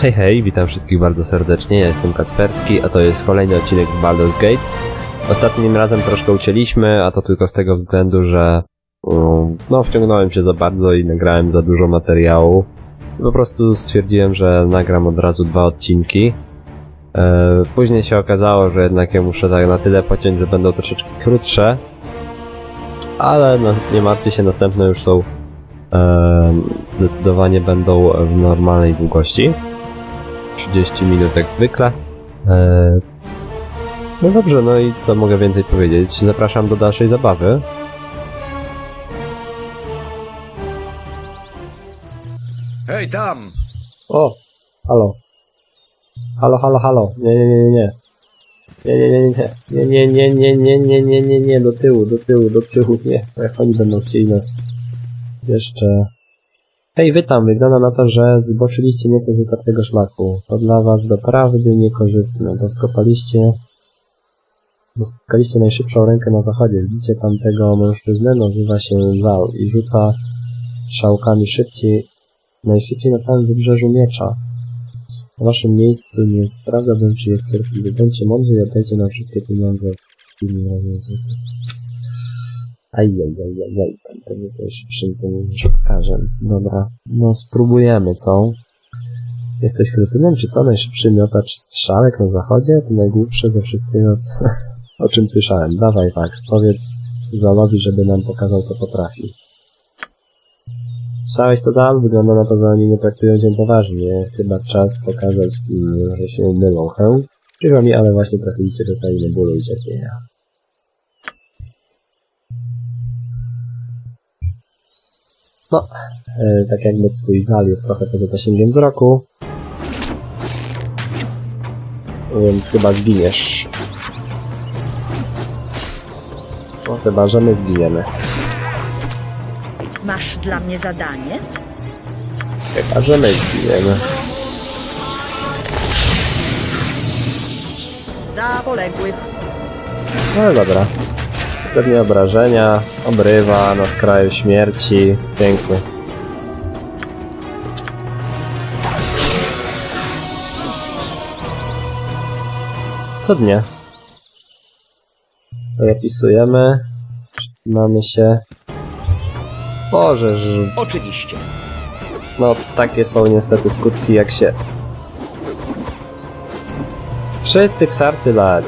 Hej, hej, witam wszystkich bardzo serdecznie, ja jestem Kacperski, a to jest kolejny odcinek z Baldur's Gate. Ostatnim razem troszkę ucięliśmy, a to tylko z tego względu, że um, no, wciągnąłem się za bardzo i nagrałem za dużo materiału. Po prostu stwierdziłem, że nagram od razu dwa odcinki. E, później się okazało, że jednak ja muszę tak na tyle pociąć, że będą troszeczkę krótsze. Ale no, nie martwcie się, następne już są e, zdecydowanie będą w normalnej długości. 30 minut jak zwykle. E, No dobrze, no i co mogę więcej powiedzieć? Zapraszam do dalszej zabawy. Hej tam! O, halo. Halo, halo, halo. Nie, nie, nie, nie. Nie, nie, nie, nie, nie, nie, nie, nie, nie, nie, nie, nie, do tyłu, do tyłu, do tyłu, nie. Jak oni będą chcieli nas jeszcze... Hej, wy tam, wygląda na to, że zboczyliście nieco z utartego szlaku. To dla was doprawdy niekorzystne, bo skopaliście... Bo najszybszą rękę na zachodzie. Widzicie tamtego mężczyznę, nazywa się Zal i rzuca strzałkami szybciej, najszybciej na całym wybrzeżu miecza. Na waszym miejscu nie sprawdzałbym, czy jest cierpliwy. Bądźcie mądrzy i oddajcie nam wszystkie pieniądze w. Ajajajajaj, pan ten jest najszybszym tym rzutkarzem. Dobra, no spróbujemy, co? Jesteś kretynem, czy co? Najszybszy miotacz strzałek na zachodzie? To najgłupsze ze wszystkiego, co, o czym słyszałem. Dawaj, Max, powiedz Zalowi, żeby nam pokazał, co potrafi. Słyszałeś to Zal? Wygląda na to, że oni nie traktują cię poważnie. Chyba czas pokazać im, że się mylą, he? Przykro mi, ale właśnie trafiliście do krainy bólu i cierpienia. No, e, tak jakby twój Zal jest trochę poza zasięgiem wzroku. Więc chyba zginiesz. No chyba, że my zginiemy. Masz dla mnie zadanie? Chyba, że my zginiemy. Za poległych. No dobra. Pewnie obrażenia, obrywa na skraju śmierci. Pięknie. Co dnie? Zapisujemy. Mamy się. Boże, że Oczywiście. no, takie są niestety skutki, jak się... Wszyscy ksarty lać.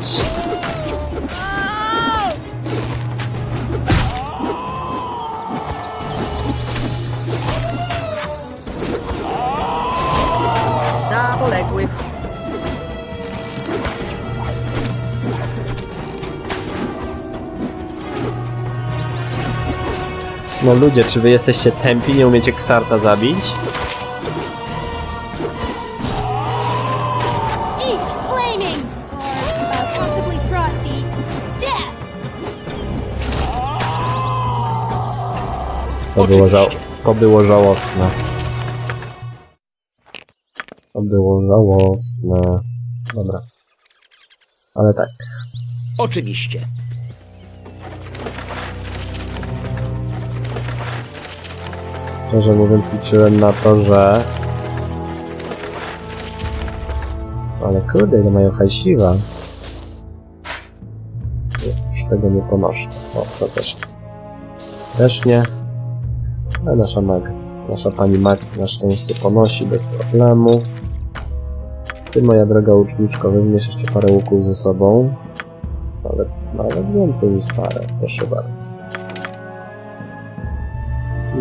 No ludzie, czy wy jesteście tępi, nie umiecie ksarta zabić? Eat flaming! Or uh, possibly frosty death! To było, ża to było żałosne. To było żałosne. Dobra. Ale tak. Oczywiście. Szczerze mówiąc liczyłem na to, że... Ale kurde, ile mają hajsiwa. Nie, Już tego nie ponoszę. O, to też. Też nie. Ale nasza mag, nasza pani mag na szczęście ponosi bez problemu. Ty, moja droga uczniczko, weźmiesz jeszcze parę łuków ze sobą. Nawet, nawet więcej niż parę, proszę bardzo.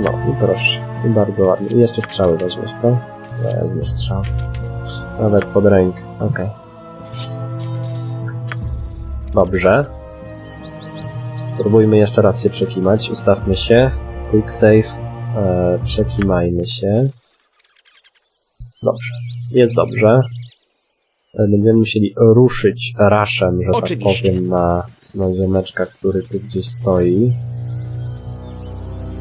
No i proszę. I bardzo ładnie. I jeszcze strzały weźmiesz, co? Weźmiesz strzał. Nawet pod rękę. Okej. Dobrze. Spróbujmy jeszcze raz się przekimać. Ustawmy się. Quick save. E, przekimajmy się. Dobrze. Jest dobrze. E, Będziemy musieli ruszyć raszem, że Oczywiście. tak powiem, na, na ziomeczka, który tu gdzieś stoi.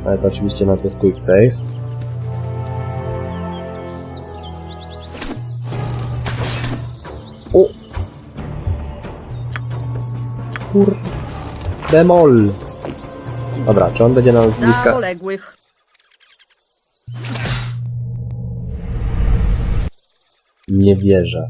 Ale to oczywiście najpierw quick save. O! Kur... Demol! Dobra, czy on będzie na nas bliska? poległych. Nie wierzę.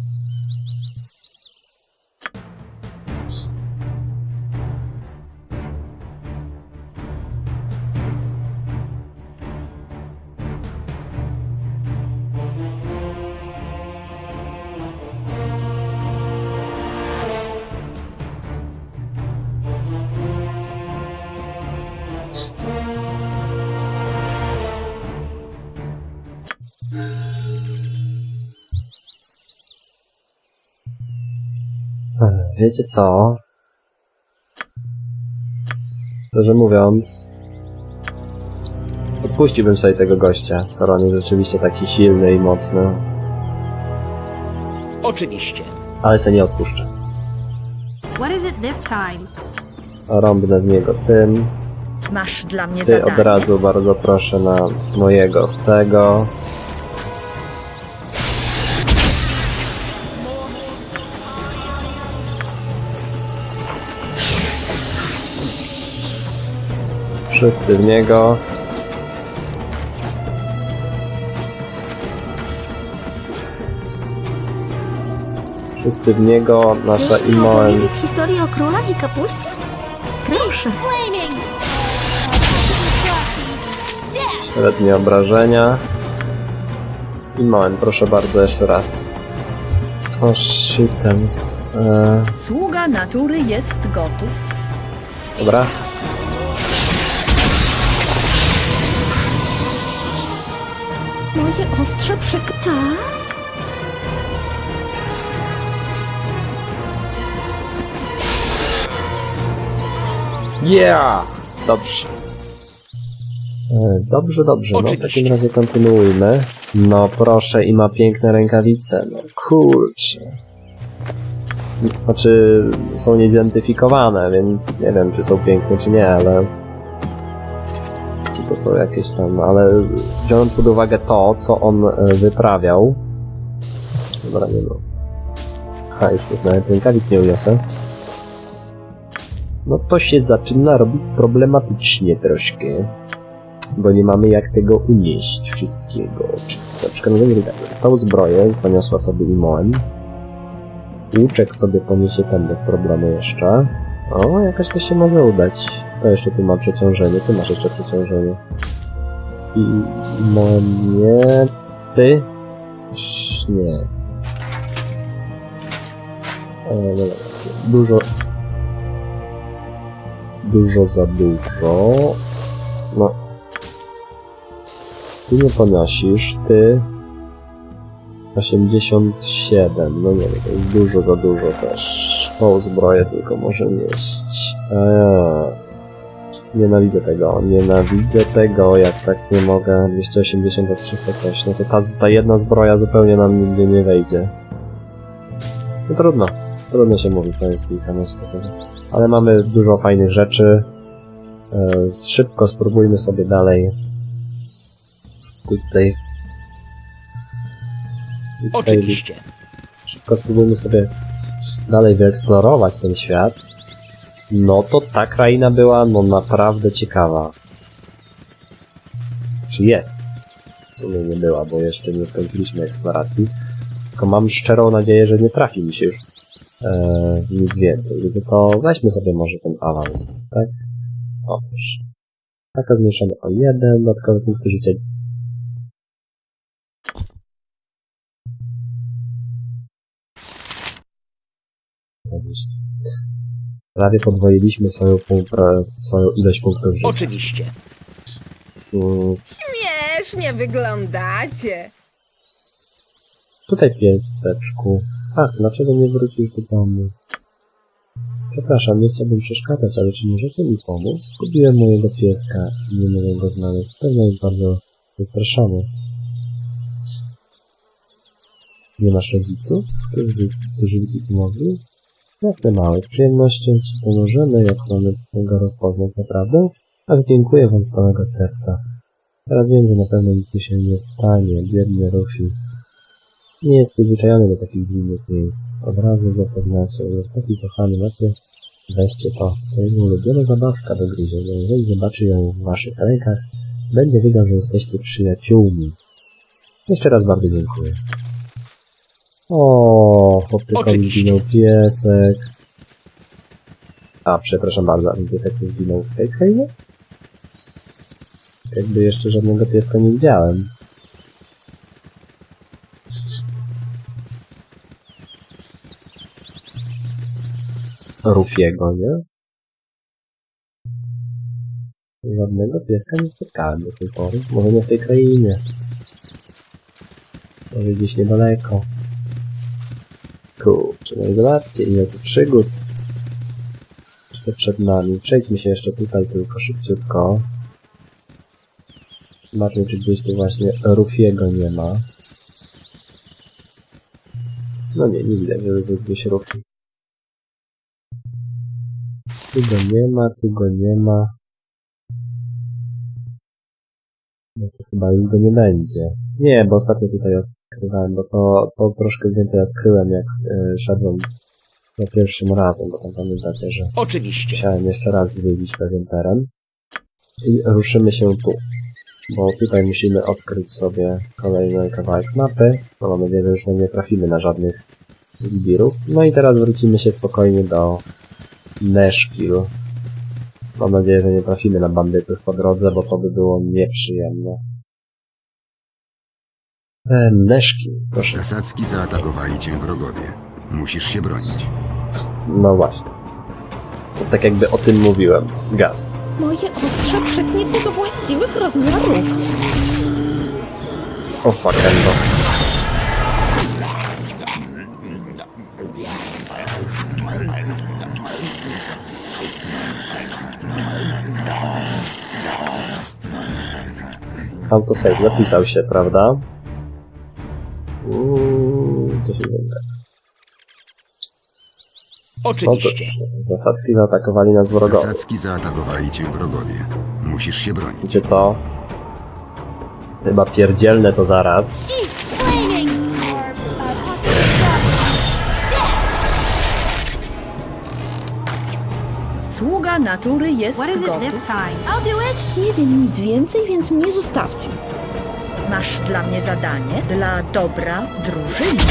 Wiecie co? Szczerze mówiąc, odpuściłbym sobie tego gościa, skoro on jest rzeczywiście taki silny i mocny, Oczywiście. ale se nie odpuszczę. What is it this time? Rąbnę w niego tym, Masz dla mnie ty zadanie. od razu bardzo proszę na mojego tego. Wszyscy w niego. Wszyscy w niego, nasza Chcesz mi Imoen. opowiedzieć historię o królach i kapuście? Proszę. Flaming! Death! Średnie obrażenia. Imoen, proszę bardzo, jeszcze raz. O, shitens. E, Sługa natury jest gotów. dobra. Ostrze przy... Tak? Yeah! Dobrze. E, Dobrze, dobrze. No w Oczywiście. takim razie kontynuujmy. No proszę, i ma piękne rękawice. No kurczę. Znaczy, są niezidentyfikowane, więc nie wiem, czy są piękne, czy nie, ale... Czy to są jakieś tam, ale biorąc pod uwagę to, co on e, wyprawiał... Dobra, nie no. Ha, już nawet rękawic nie uniosę no to się zaczyna robić problematycznie troszkę, bo nie mamy jak tego unieść wszystkiego. Czy na przykład no tak, tą zbroję poniosła sobie Imoen, łuczek sobie poniesie ten bez problemu jeszcze. O, jakoś to się może udać. To jeszcze tu ma przeciążenie, ty masz jeszcze przeciążenie. I Imoen nie, ty? Nie. Dużo, dużo za dużo. No. Ty nie ponosisz, ty 87, no nie wiem, to jest dużo za dużo też. Tą zbroję tylko może nieść. Eee. Nienawidzę tego, nienawidzę tego, jak tak nie mogę. 280 do 300 coś, no to ta, ta jedna zbroja zupełnie nam nigdzie nie wejdzie. No trudno, trudno się mówi, to jest kilka niestety ale mamy dużo fajnych rzeczy. E, Szybko spróbujmy sobie dalej. Tutaj. Oczywiście. Szybko spróbujmy sobie dalej wyeksplorować ten świat. No to ta kraina była no naprawdę ciekawa. Czy jest? W sumie nie była, bo jeszcze nie skończyliśmy eksploracji. Tylko mam szczerą nadzieję, że nie trafi mi się już e, nic więcej. Wiecie co? Weźmy sobie może ten awans, tak? O, proszę. Taka zmniejszona o jeden, dodatkowe punkty życia. Prawie podwoiliśmy swoją, punkt, pra- swoją ilość punktów życia. Oczywiście. Mm, Śmiesznie wyglądacie. Tutaj pieseczku. Ach, dlaczego nie wrócił do domu? Przepraszam, nie chciałbym przeszkadzać, ale czy możecie mi pomóc? Zgubiłem mojego pieska i nie mogę go znaleźć. Pewno jest bardzo wystraszony. Nie masz rodziców, którzy, którzy by ci pomogli? Jasne, mały. Z przyjemnością ci pomożemy, jak mamy go rozpoznać, naprawdę? Ale dziękuję wam z całego serca. Teraz wiem, że na pewno nic mi się nie stanie, biedny Rufi. Nie jest przyzwyczajony do takich dziwnych miejsc. Od razu go poznacie. Jest taki kochany, macie? Weźcie to. To jego ulubiona zabawka do gryzienia. Jeżeli zobaczy ją w waszych rękach, będzie wiedział, że jesteście przyjaciółmi. Jeszcze raz bardzo dziękuję. O, chłopczykowi Oczywiście. zginął piesek. A, przepraszam bardzo, a ten piesek tu zginął w tej krainie? Jakby jeszcze żadnego pieska nie widziałem. Rufiego, nie? Żadnego pieska nie spotkałem do tej pory. Może nie w tej krainie. Może gdzieś niedaleko. Kurczę, no i zobaczcie ile tu przygód jeszcze przed nami. Przejdźmy się jeszcze tutaj tylko szybciutko. Zobaczmy, czy gdzieś tu właśnie Rufiego nie ma. No nie, nie widać, żeby był gdzieś Rufi. Tu go nie ma, tu go nie ma. No to chyba go nie będzie. Nie, bo ostatnio tutaj odkrywałem, bo to, to troszkę więcej odkryłem, jak y, szedłem za pierwszym razem, bo tam pamiętacie, że Oczywiście. Musiałem jeszcze raz zwiedzić pewien teren. I ruszymy się tu. Bo tutaj musimy odkryć sobie kolejny kawałek mapy. No mam nadzieję, że już nie trafimy na żadnych zbirów. No i teraz wrócimy się spokojnie do Neshkill. Mam nadzieję, że nie trafimy na bandytów po drodze, bo to by było nieprzyjemne. E, proszę. Zasadzki zaatakowali cię wrogowie. Musisz się bronić. No właśnie. To tak jakby o tym mówiłem. Gast. Moje ostrze przytnie cię do właściwych rozmiarów. O fuck, Endo. Autosave zapisał się, prawda? Uuu, to się nie da. No to Oczywiście. zasadzki zaatakowali nas wrogowie. Zasadzki zaatakowali cię wrogowie. Musisz się bronić. Wiecie co? Chyba pierdzielne to zaraz. Sługa natury jest What is it gotów. this time? I'll do it! Nie wiem nic więcej, więc mnie zostawcie. Masz dla mnie zadanie dla dobra drużyny.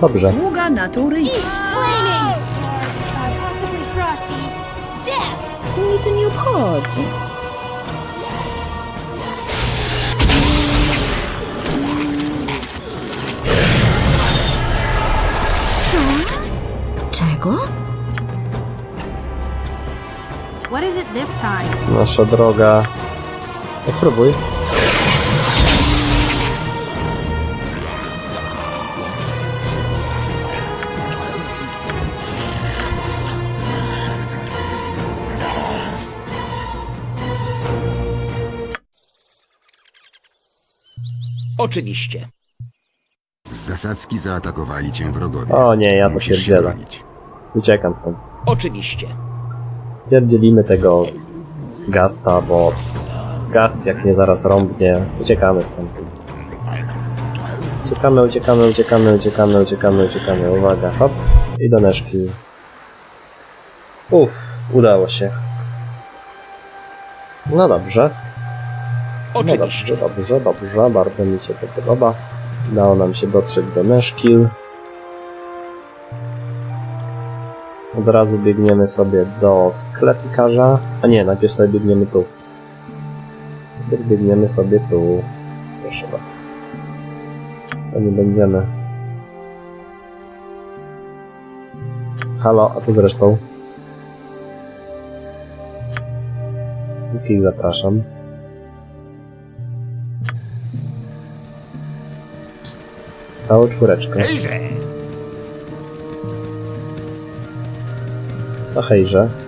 Dobrze. Sługa natury! Mnie to nie obchodzi. Co? Czego? What is it this time? Nasza droga. No spróbuj. Oczywiście. Zasadzki zaatakowali cię wrogowie. O nie, ja to Musisz się pierdzielę. bronić. Uciekam stąd. Oczywiście. Pierdzielimy tego gasta, bo gast jak mnie zaraz rąbnie, uciekamy stąd. Uciekamy, uciekamy, uciekamy, uciekamy, uciekamy, uciekamy. Uwaga, hop. I do neszki. Uff, udało się. No dobrze. No dobrze, dobrze, dobrze. Bardzo mi się to podoba. Udało nam się dotrzeć do Neszkil. Od razu biegniemy sobie do sklepikarza. A nie, najpierw sobie biegniemy tu. Biegniemy sobie tu. Proszę bardzo. To nie będziemy. Halo, a co z resztą? Wszystkich zapraszam. Całą czwóreczkę. Hejże! No hejże.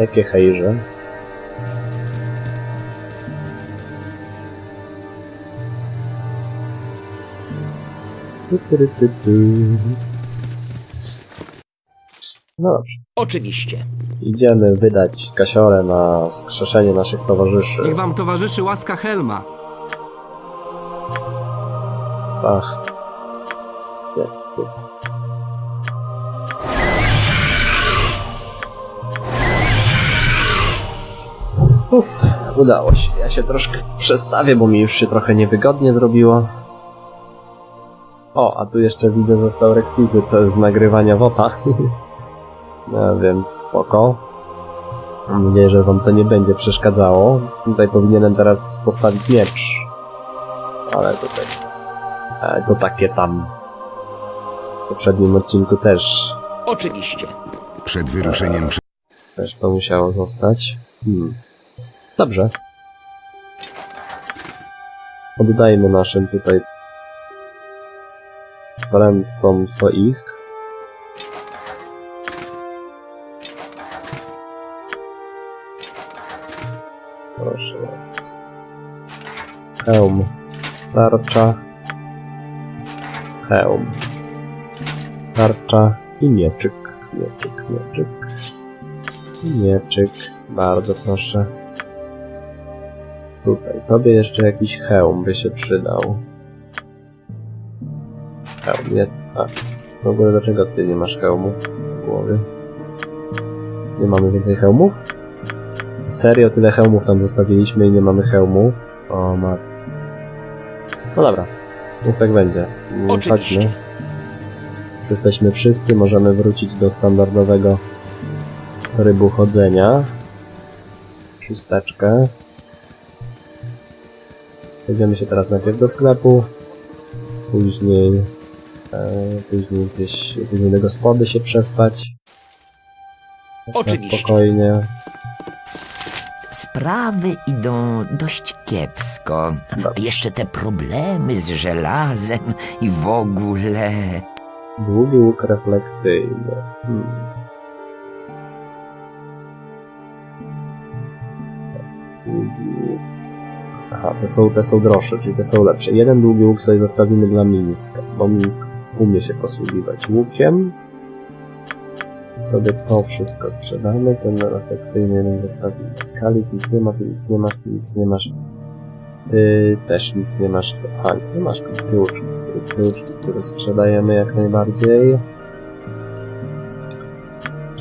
Jakie hejże? No dobrze. Oczywiście. Idziemy wydać kasiorę na skrzeszenie naszych towarzyszy. Niech wam towarzyszy łaska Helma. Ach. Uff, udało się. Ja się troszkę przestawię, bo mi już się trochę niewygodnie zrobiło. O, a tu jeszcze widzę, został rekwizyt z nagrywania WOTA. no, więc spoko. Mam nadzieję, że wam to nie będzie przeszkadzało. Tutaj powinienem teraz postawić miecz. Ale tutaj... E, to takie tam... W poprzednim odcinku też Oczywiście. Przed wyruszeniem przy... też to musiało zostać. Hmm. Dobrze. Oddajmy naszym tutaj Francom co ich. Proszę bardzo. Hełm. Tarcza. Hełm. Tarcza i mieczyk. Mieczyk, mieczyk. Mieczyk, bardzo proszę. Tutaj, tobie jeszcze jakiś hełm by się przydał. Hełm jest. A, w ogóle dlaczego ty nie masz hełmu w głowie? Nie mamy więcej hełmów? Serio, tyle hełmów tam zostawiliśmy i nie mamy hełmu? O, ma. No dobra, niech tak będzie. Mm. Chodźmy. Już Jesteśmy wszyscy, możemy wrócić do standardowego trybu chodzenia. Szósteczkę. Przejdziemy się teraz najpierw do sklepu, później, e, później gdzieś, później do gospody się przespać. Tak Oczywiście. Spokojnie. Sprawy idą dość kiepsko. Dobrze. Jeszcze te problemy z żelazem i w ogóle. Długi łuk refleksyjny. Hmm. Długi łuk. Aha, te są, te są droższe, czyli te są lepsze. Jeden długi łuk sobie zostawimy dla Mińska, bo Mińsk umie się posługiwać łukiem. Sobie to wszystko sprzedamy, ten refleksyjny jeden zostawimy. Kalik nic nie ma, ty nic nie masz, ty nic nie masz. Ty też nic nie masz. A, nie masz klucz, klucz, który sprzedajemy jak najbardziej.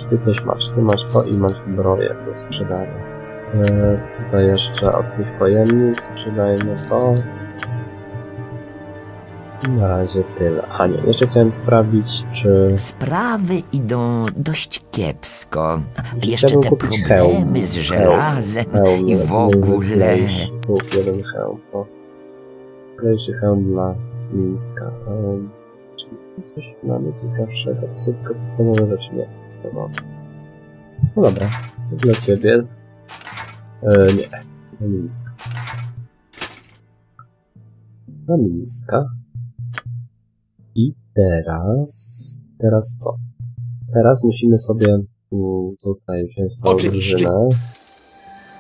Ty coś masz, ty masz to i masz zbroję do sprzedania. E, tutaj jeszcze otwórz pojemnik, sprzedajmy to. Na razie tyle. A nie, jeszcze chciałem sprawdzić, czy... Sprawy idą dość kiepsko. czy Jeszcze chciałbym te kupić problemy hełm. z żelazem Hełm, i w ogóle. Kup jeden hełm, o. Najwyższy hełm dla Mińska. Um, czy coś mamy ciekawszego? To są tylko podstawowe rzeczy, nie podstawowe. No dobra, dla ciebie. E, nie. Dla Mińska. I teraz... Teraz co? Teraz musimy sobie mm, tutaj wziąć całą Oczywiście. drużynę.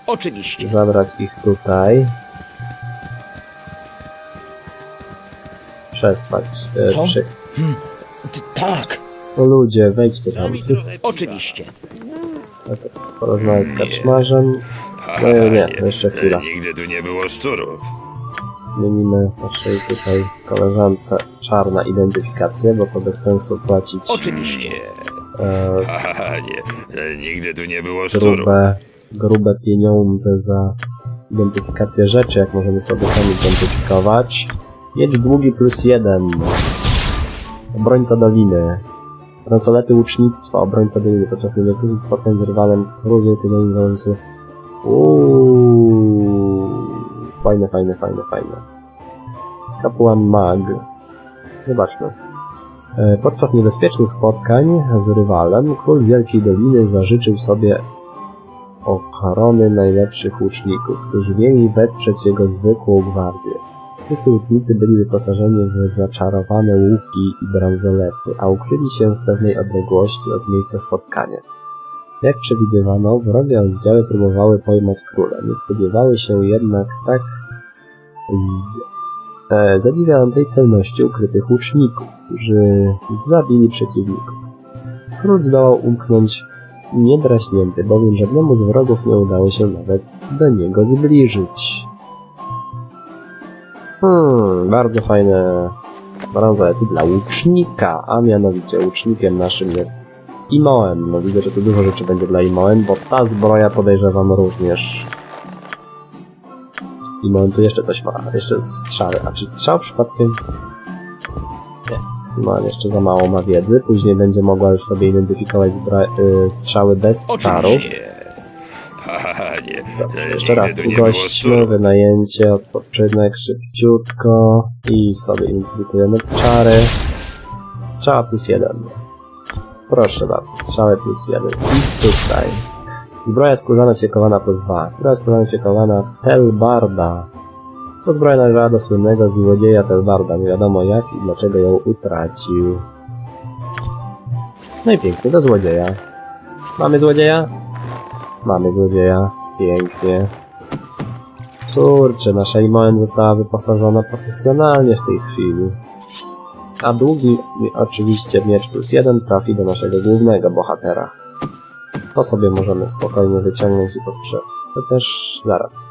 Oczywiście. Zabrać ich tutaj. Przespać. E, Co? przy... T- tak. O ludzie, wejdźcie tam. Oczywiście. Porozmawiać z kaczmarzem. No nie, nie, jeszcze chwila. Nigdy tu nie było szczurów. Zmienimy naszej tutaj koleżance czarna identyfikację, bo to bez sensu płacić Oczywiście. e, Haha, nie. e, Nigdy tu nie było szczurów. grube, grube pieniądze za identyfikację rzeczy, jak możemy sobie sami identyfikować. Miecz długi plus jeden. Obrońca doliny. Bransolety łucznictwa, obrońca doliny. Podczas niebezpiecznych spotkań z rywalem różnie tymi założony Uuuu. Fajne, fajne, fajne, fajne. Kapłan mag. Zobaczmy. E, Podczas niebezpiecznych spotkań z rywalem król Wielkiej Doliny zażyczył sobie ochrony najlepszych łuczników, którzy mieli wesprzeć jego zwykłą gwardię. Wszyscy łucznicy byli wyposażeni w zaczarowane łuki i bransolety, a ukryli się w pewnej odległości od miejsca spotkania. Jak przewidywano, wrogie oddziały próbowały pojmać króla. Nie spodziewały się jednak tak z e, zadziwiającej celności ukrytych łuczników, którzy zabili przeciwników. Król zdołał umknąć niedraśnięty, bowiem żadnemu z wrogów nie udało się nawet do niego zbliżyć. Hmm, bardzo fajne bransolety dla łucznika, a mianowicie łucznikiem naszym jest Imoen. No widzę, że tu dużo rzeczy będzie dla Imoen, bo ta zbroja podejrzewam również I moment tu jeszcze coś ma. Jeszcze strzały. A czy strzał przypadkiem? Nie. Ma jeszcze za mało ma wiedzy. Później będzie mogła już sobie identyfikować y, strzały bez. Panie, Dobra, e, jeszcze raz ugośćmy, wynajęcie, odpoczynek szybciutko i sobie identyfikujemy czary. Strzała plus jeden. Proszę bardzo, strzały plus jeden. I tutaj. Zbroja skórzana ciekowana plus dwa. Zbroja skórzana ciekowana Telbarda. To zbroja należała do słynnego złodzieja Telbarda. Nie wiadomo jak i dlaczego ją utracił. No i pięknie, do złodzieja. Mamy złodzieja? Mamy złodzieja. Pięknie. Kurczę, nasza Imoen została wyposażona profesjonalnie w tej chwili. A długi, oczywiście miecz plus jeden trafi do naszego głównego bohatera. To sobie możemy spokojnie wyciągnąć i posprzątać. Chociaż zaraz.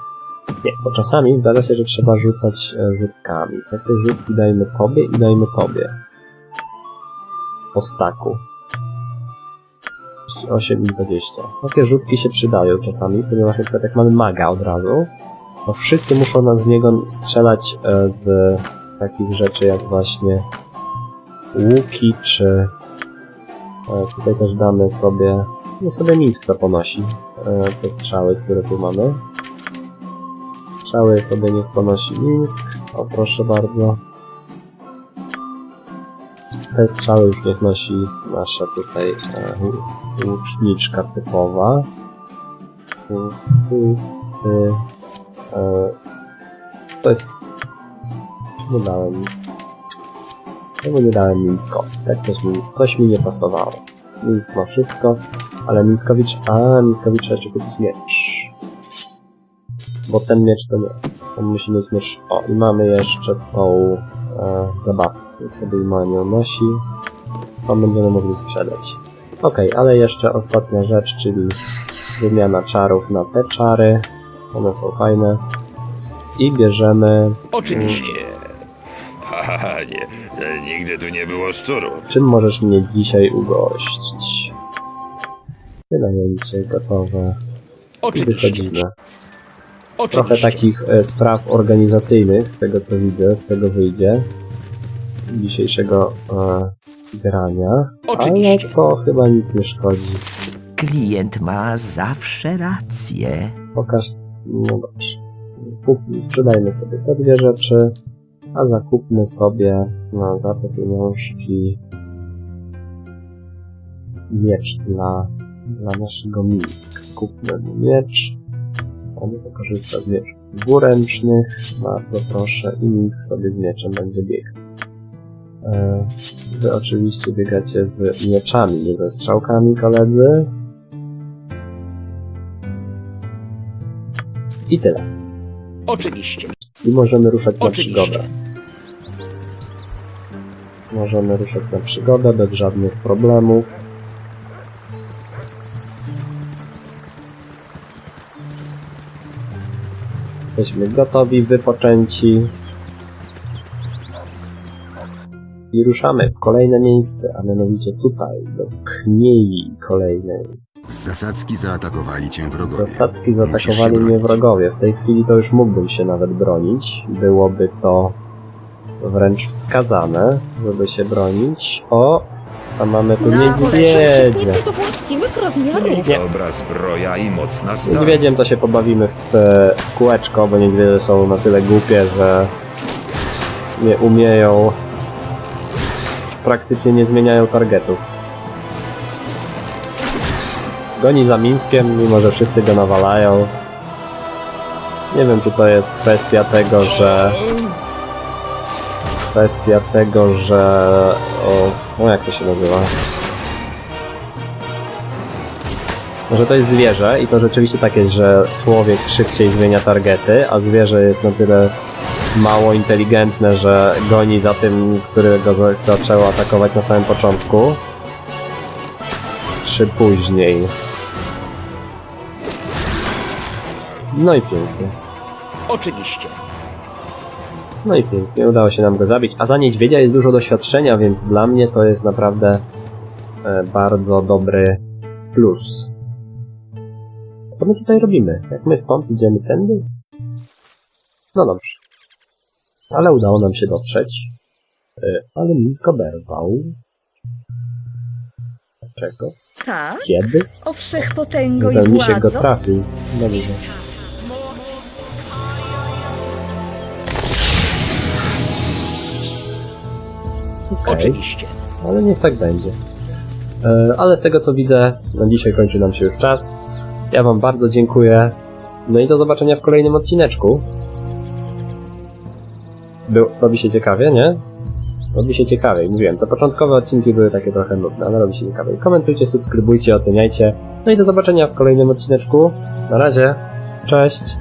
Nie, bo czasami zdarza się, że trzeba rzucać e, rzutkami. Takie rzutki dajmy tobie i dajmy tobie. Po staku. 8 i 20. Takie rzutki się przydają czasami, ponieważ na przykład jak mamy maga od razu, to wszyscy muszą nam z niego strzelać e, z takich rzeczy jak właśnie łuki, czy e, tutaj też damy sobie, niech sobie Mińsk to ponosi, e, te strzały, które tu mamy. Strzały sobie niech ponosi Mińsk, o proszę bardzo. Te strzały już niech nosi nasza tutaj e, łuczniczka typowa. Ty, ty, ty, e, to jest... Nie dałem... Czemu nie dałem Mińskowi? Tak coś mi, coś mi nie pasowało. Mińsk ma wszystko, ale Mińskowicz... A, Mińskowicz trzeba jeszcze kupić miecz. Bo ten miecz to nie. On musi mieć miecz... O, i mamy jeszcze tą e, zabawkę. Niech sobie Iman ją nosi. Tam będziemy mogli sprzedać. Okej, ale jeszcze ostatnia rzecz, czyli wymiana czarów na te czary. One są fajne. I bierzemy... Oczywiście. Panie, e, nigdy tu nie było szczurów. Czym możesz mnie dzisiaj ugościć? Wynajęcie gotowe. I Oczywiście. wychodzimy. Trochę takich e, spraw organizacyjnych, z tego co widzę, z tego wyjdzie. Dzisiejszego e, grania. Oczywiście. Ale to chyba nic nie szkodzi. Klient ma zawsze rację. Pokaż. No dobrze. Kup, sprzedajmy sobie te dwie rzeczy, a zakupmy sobie no, za te pieniążki miecz dla, dla naszego Mińsk. Kupmy mu miecz. On korzysta z mieczów dwuręcznych. Bardzo proszę. I Mińsk sobie z mieczem będzie biegł. E, Wy oczywiście biegacie z mieczami, nie ze strzałkami, koledzy. I tyle. Oczywiście. I możemy ruszać na Oczywiście. przygodę. Możemy ruszać na przygodę bez żadnych problemów. Jesteśmy gotowi, wypoczęci. I ruszamy w kolejne miejsce, a mianowicie tutaj, do Kniei kolejnej. Z zasadzki zaatakowali cię wrogowie. Zasadzki Musisz zaatakowali się mnie bronić. wrogowie. W tej chwili to już mógłbym się nawet bronić. Byłoby to wręcz wskazane, żeby się bronić. O! A mamy tu niedźwiedzia. do właściwych rozmiarów. Nie. Dobra zbroja i mocna stań. Niedźwiedziem to się pobawimy w, e, w kółeczko, bo niedźwiedzie są na tyle głupie, że nie umieją praktycznie nie zmieniają targetów. Goni za Mińskiem, mimo że wszyscy go nawalają. Nie wiem, czy to jest kwestia tego, że... Kwestia tego, że... O, no jak to się nazywa? Że to jest zwierzę i to rzeczywiście tak jest, że człowiek szybciej zmienia targety, a zwierzę jest na tyle mało inteligentne, że goni za tym, którego za- zaczęło atakować na samym początku. Czy później. No i pięknie. Oczywiście. No i pięknie, udało się nam go zabić. A za niedźwiedzia jest dużo doświadczenia, więc dla mnie to jest naprawdę e, bardzo dobry plus. Co my tutaj robimy? Jak my stąd idziemy tędy? No dobrze. Ale udało nam się dotrzeć. Y, Ale Misk oberwał. Czego? Tak, Kiedy? o wszechpotęgo i Ten misiek go władzo. trafił. Dobrze. Okej. Oczywiście. ale niech tak będzie. E, Ale z tego co widzę, na dzisiaj kończy nam się już czas. Ja Wam bardzo dziękuję. No i do zobaczenia w kolejnym odcineczku. Był, robi się ciekawie, nie? Robi się ciekawie. Mówiłem, te początkowe odcinki były takie trochę nudne, ale robi się ciekawie. Komentujcie, subskrybujcie, oceniajcie. No i do zobaczenia w kolejnym odcineczku. Na razie. Cześć.